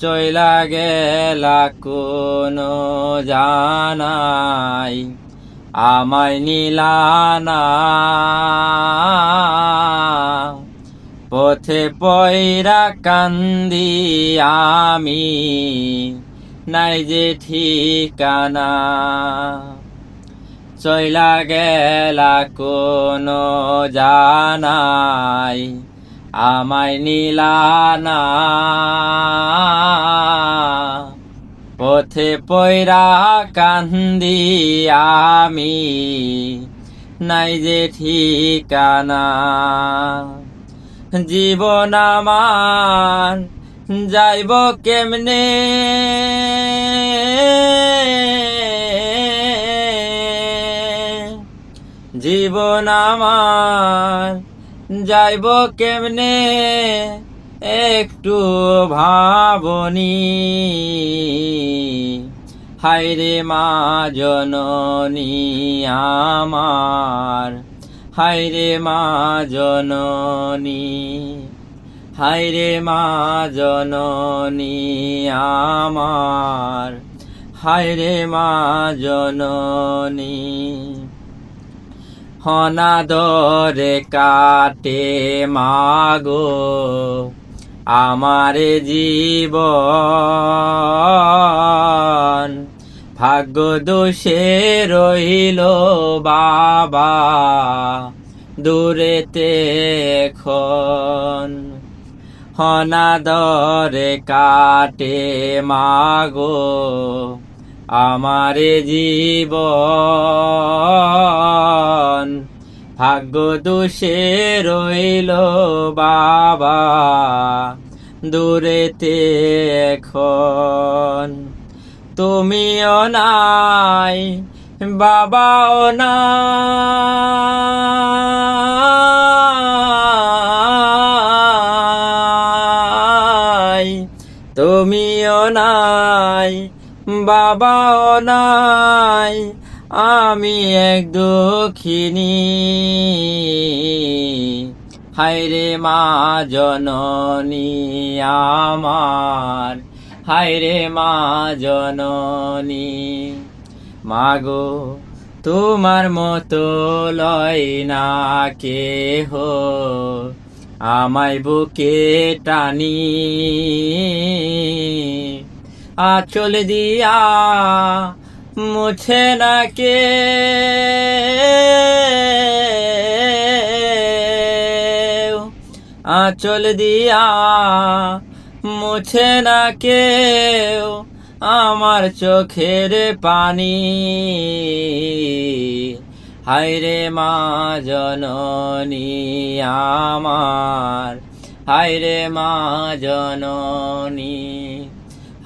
চইলা গেলা কোনো জানাই, আমায় নিলানা। পথে পয়রা কান্দি আমি, নাই যে ঠিকানা। চইলা গেলা কোনো জানাই আমায় নিলানা পথে পয়রা কান্দি আমি, নাই যে ঠিকানা। জীবন আমার যাইব কেমনে? জীবন আমার যাইব কেমনে? একটু ভাবনি। হাইরে মা জননী আমার। হাইরে মা জননী। হাইরে মা জননী আমার। হাইরে মা জননী। হনাদরে কাটে মাগো আমার জীবন। ভাগ্য দোষে রইল বাবা দূরেতে এখন। হনাদরে কাটে মাগো আমার জীবন। ভাগ্য দোষে রইল বাবা দূরেতে এখন। তুমিও নাই বাবাও নাই। তুমিও নাই বাবাও নাই, আমি এক দুঃখিনী। হাইরে মা জননী আমার হাইরে মা জননী। মাগো, তোমার মতো লয় না কেহ, আমায় বুকে টানি। আচল দিয়া মুছে না কে? আচল দিয়া মুছে না কেউ আমার চোখের পানি। হাইরে মা জননী আমার। হাইরে মা জননী